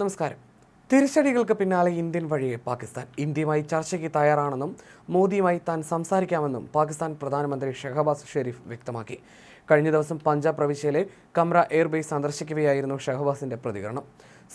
നമസ്കാരം. തിരിച്ചടികൾക്ക് പിന്നാലെ ഇന്ത്യൻ വഴിയെ പാകിസ്ഥാൻ. ഇന്ത്യയുമായി ചർച്ചയ്ക്ക് തയ്യാറാണെന്നും മോദിയുമായി താൻ സംസാരിക്കാമെന്നും പാകിസ്ഥാൻ പ്രധാനമന്ത്രി ഷെഹബാസ് ഷെരീഫ് വ്യക്തമാക്കി. കഴിഞ്ഞ ദിവസം പഞ്ചാബ് പ്രവിശ്യയിലെ കമ്ര എയർബേസ് സന്ദർശിക്കുകയായിരുന്നു ഷെഹബാസിന്റെ പ്രതികരണം.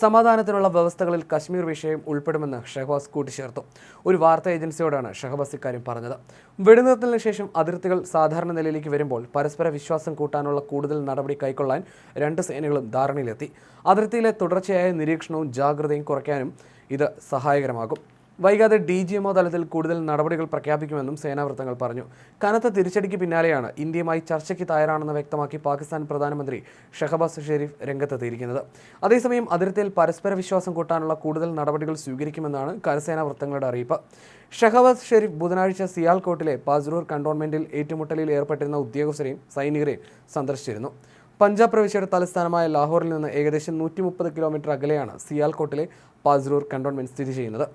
സമാധാനത്തിനുള്ള വ്യവസ്ഥകളിൽ കശ്മീർ വിഷയം ഉൾപ്പെടുമെന്ന് ഷഹബാസ് കൂട്ടിച്ചേർത്തു. ഒരു വാർത്താ ഏജൻസിയോടാണ് ഷഹബാസ് ഇക്കാര്യം പറഞ്ഞത്. വെടിനിർത്തലിന് ശേഷം അതിർത്തികൾ സാധാരണ നിലയിലേക്ക് വരുമ്പോൾ പരസ്പര വിശ്വാസം കൂട്ടാനുള്ള കൂടുതൽ നടപടി കൈക്കൊള്ളാൻ രണ്ട് സേനകളും ധാരണയിലെത്തി. അതിർത്തിയിലെ തുടർച്ചയായ നിരീക്ഷണവും ജാഗ്രതയും കുറയ്ക്കാനും ഇത് സഹായകരമാകും. വൈകാതെ ഡി ജി എംഒ തലത്തിൽ കൂടുതൽ നടപടികൾ പ്രഖ്യാപിക്കുമെന്നും സേനാവൃത്തങ്ങൾ പറഞ്ഞു. കനത്ത തിരിച്ചടിക്ക് പിന്നാലെയാണ് ഇന്ത്യയുമായി ചർച്ചയ്ക്ക് തയ്യാറാണെന്ന് വ്യക്തമാക്കി പാകിസ്ഥാൻ പ്രധാനമന്ത്രി ഷഹബാസ് ഷെരീഫ് രംഗത്തെത്തിയിരിക്കുന്നത്. അതേസമയം അതിർത്തിയിൽ പരസ്പര വിശ്വാസം കൂട്ടാനുള്ള കൂടുതൽ നടപടികൾ സ്വീകരിക്കുമെന്നാണ് കരസേനാ വൃത്തങ്ങളുടെ അറിയിപ്പ്. ഷഹബാസ് ഷെരീഫ് ബുധനാഴ്ച സിയാൽകോട്ടിലെ പാസ്റൂർ കണ്ടോൺമെന്റിൽ ഏറ്റുമുട്ടലിൽ ഏർപ്പെട്ടിരുന്ന ഉദ്യോഗസ്ഥരെയും സൈനികരെയും സന്ദർശിച്ചിരുന്നു. പഞ്ചാബ് പ്രവിശ്യയുടെ തലസ്ഥാനമായ ലാഹോറിൽ നിന്ന് ഏകദേശം നൂറ്റി മുപ്പത് കിലോമീറ്റർ അകലെയാണ് സിയാൽകോട്ടിലെ പാസ്രൂർ കണ്ടോൺമെന്റ് സ്ഥിതി ചെയ്യുന്നത്.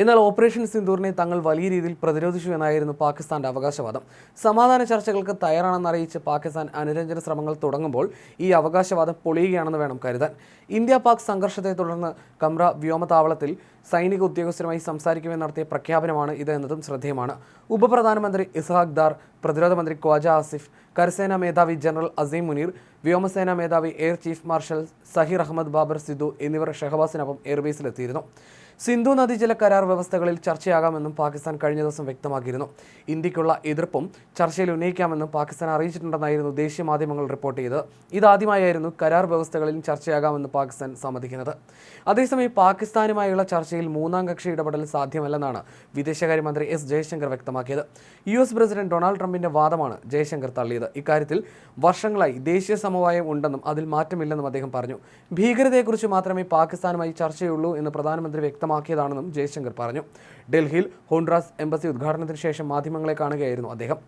എന്നാൽ ഓപ്പറേഷൻ സിന്ദൂറിനെ തങ്ങൾ വലിയ രീതിയിൽ പ്രതിരോധിച്ചു എന്നായിരുന്നു പാകിസ്ഥാന്റെ അവകാശവാദം. സമാധാന ചർച്ചകൾക്ക് തയ്യാറാണെന്ന് അറിയിച്ച് പാകിസ്ഥാൻ അനുരഞ്ജന ശ്രമങ്ങൾ തുടങ്ങുമ്പോൾ ഈ അവകാശവാദം പൊളിയുകയാണെന്ന് വേണം കരുതാൻ. ഇന്ത്യ പാക് സംഘർഷത്തെ തുടർന്ന് കമ്ര വ്യോമതാവളത്തിൽ സൈനിക ഉദ്യോഗസ്ഥരുമായി സംസാരിക്കുമെന്ന് നടത്തിയ പ്രഖ്യാപനമാണ് ഇത് എന്നതും ശ്രദ്ധേയമാണ്. ഉപപ്രധാനമന്ത്രി ഇസ്ഹാഖ് ദാർ പ്രതിരോധ മന്ത്രി ഖ്വാജ ആസിഫ് കരസേനാ മേധാവി ജനറൽ അസീം മുനീർ വ്യോമസേനാ മേധാവി air chief marshal Zahir Ahmed Babar Sidhu എന്നിവർ ഷഹബാസിനൊപ്പം എയർബേസിലെത്തിയിരുന്നു സിന്ധു നദീജല കരാർ വ്യവസ്ഥകളിൽ ചർച്ചയാകാമെന്നും പാകിസ്ഥാൻ കഴിഞ്ഞ ദിവസം വ്യക്തമാക്കിയിരുന്നു. ഇന്ത്യക്കുള്ള എതിർപ്പും ചർച്ചയിൽ ഉന്നയിക്കാമെന്നും പാകിസ്ഥാൻ അറിയിച്ചിട്ടുണ്ടെന്നായിരുന്നു ദേശീയ മാധ്യമങ്ങൾ റിപ്പോർട്ട് ചെയ്തത്. ഇതാദ്യമായായിരുന്നു കരാർ വ്യവസ്ഥകളിൽ ചർച്ചയാകാമെന്ന് പാകിസ്ഥാൻ സമ്മതിക്കുന്നത്. അതേസമയം പാകിസ്ഥാനുമായുള്ള ചർച്ചയിൽ മൂന്നാം കക്ഷി ഇടപെടൽ സാധ്യമല്ലെന്നാണ് വിദേശകാര്യമന്ത്രി എസ് ജയശങ്കർ വ്യക്തമാക്കിയത്. യു എസ് പ്രസിഡന്റ് ഡൊണാൾഡ് ട്രംപിന്റെ വാദമാണ് ജയശങ്കർ തള്ളിയത്. ഇക്കാര്യത്തിൽ വർഷങ്ങളായി ദേശീയ സമവായം ഉണ്ടെന്നും അതിൽ മാറ്റമില്ലെന്നും അദ്ദേഹം പറഞ്ഞു. ഭീകരതയെക്കുറിച്ച് മാത്രമേ പാകിസ്ഥാനുമായി ചർച്ചയുള്ളൂ എന്ന് പ്രധാനമന്ത്രി വ്യക്തമാക്കിയതാണെന്നും ജയശങ്കർ പറഞ്ഞു. ഡൽഹിയിൽ ഹോൺഡ്രാസ് എംബസി ഉദ്ഘാടനത്തിന് ശേഷം മാധ്യമങ്ങളെ കാണുകയായിരുന്നു അദ്ദേഹം.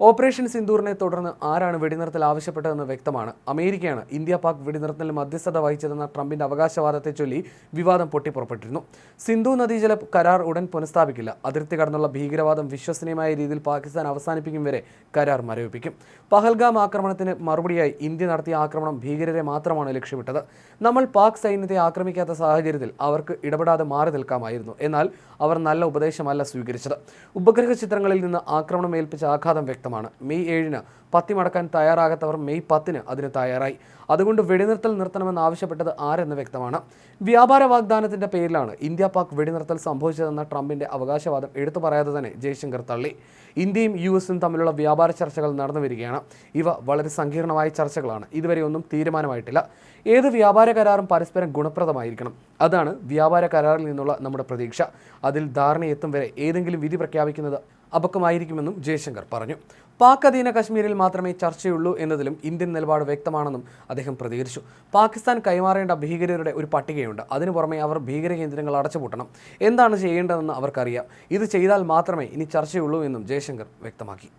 ഓപ്പറേഷൻ സിന്ദൂറിനെ തുടർന്ന് ആരാണ് വെടിനിർത്തൽ ആവശ്യപ്പെട്ടതെന്ന് വ്യക്തമാണ്. അമേരിക്കയാണ് ഇന്ത്യ പാക് വെടിനിർത്തലിൽ മധ്യസ്ഥത വഹിച്ചതെന്ന ട്രംപിന്റെ അവകാശവാദത്തെ ചൊല്ലി വിവാദം പൊട്ടിപ്പുറപ്പെട്ടിരുന്നു. സിന്ധു നദീജല കരാർ ഉടൻ പുനഃസ്ഥാപിക്കില്ല. അതിർത്തി കടന്നുള്ള ഭീകരവാദം വിശ്വസനീയമായ രീതിയിൽ പാകിസ്ഥാൻ അവസാനിപ്പിക്കും വരെ കരാർ മരവിപ്പിക്കും. പഹൽഗാം ആക്രമണത്തിന് മറുപടിയായി ഇന്ത്യ നടത്തിയ ആക്രമണം ഭീകരരെ മാത്രമാണ് ലക്ഷ്യമിട്ടത്. നമ്മൾ പാക് സൈന്യത്തെ ആക്രമിക്കാത്ത സാഹചര്യത്തിൽ അവർക്ക് ഇടപെടാതെ മാറി നിൽക്കാമായിരുന്നു. എന്നാൽ അവർ നല്ല ഉപദേശമല്ല സ്വീകരിച്ചത്. ഉപഗ്രഹ ചിത്രങ്ങളിൽ നിന്ന് ആക്രമണം ഏൽപ്പിച്ച ആഘാതം വ്യക്തമാണ്. മെയ് ഏഴിന് പത്തി മടക്കാൻ തയ്യാറാകാത്തവർ മെയ് പത്തിന് അതിന് തയ്യാറായി. അതുകൊണ്ട് വെടിനിർത്തൽ നിർത്തണമെന്ന് ആവശ്യപ്പെട്ടത് ആരെന്ന് വ്യക്തമാണ്. വ്യാപാര വാഗ്ദാനത്തിന്റെ പേരിലാണ് ഇന്ത്യ പാക് വെടിനിർത്തൽ സംഭവിച്ചതെന്ന ട്രംപിന്റെ അവകാശവാദം എടുത്തു പറയാതെ തന്നെ ജയശങ്കർ തള്ളി. ഇന്ത്യയും യു എസും തമ്മിലുള്ള വ്യാപാര ചർച്ചകൾ നടന്നു വരികയാണ്. ഇവ വളരെ സങ്കീർണമായ ചർച്ചകളാണ്. ഇതുവരെ ഒന്നും തീരുമാനമായിട്ടില്ല. ഏത് വ്യാപാര കരാറും പരസ്പരം ഗുണപ്രദമായിരിക്കണം. അതാണ് വ്യാപാര കരാറിൽ നിന്നുള്ള നമ്മുടെ പ്രതീക്ഷ. അതിൽ ധാരണയെത്തും വരെ ഏതെങ്കിലും വിധി പ്രഖ്യാപിക്കുന്നത് അപക്വമായിരിക്കുമെന്നും ജയശങ്കർ പറഞ്ഞു. പാക് അധീന കശ്മീരിൽ മാത്രമേ ചർച്ചയുള്ളൂ എന്നതിലും ഇന്ത്യൻ നിലപാട് വ്യക്തമാണെന്നും അദ്ദേഹം പ്രതികരിച്ചു. പാകിസ്ഥാൻ കൈമാറേണ്ട ഭീകരരുടെ ഒരു പട്ടികയുണ്ട്. അതിനു പുറമെ അവർ ഭീകര കേന്ദ്രങ്ങൾ അടച്ചുപൂട്ടണം. എന്താണ് ചെയ്യേണ്ടതെന്ന് അവർക്കറിയാം. ഇത് ചെയ്താൽ മാത്രമേ ഇനി ചർച്ചയുള്ളൂ എന്നും ജയശങ്കർ വ്യക്തമാക്കി.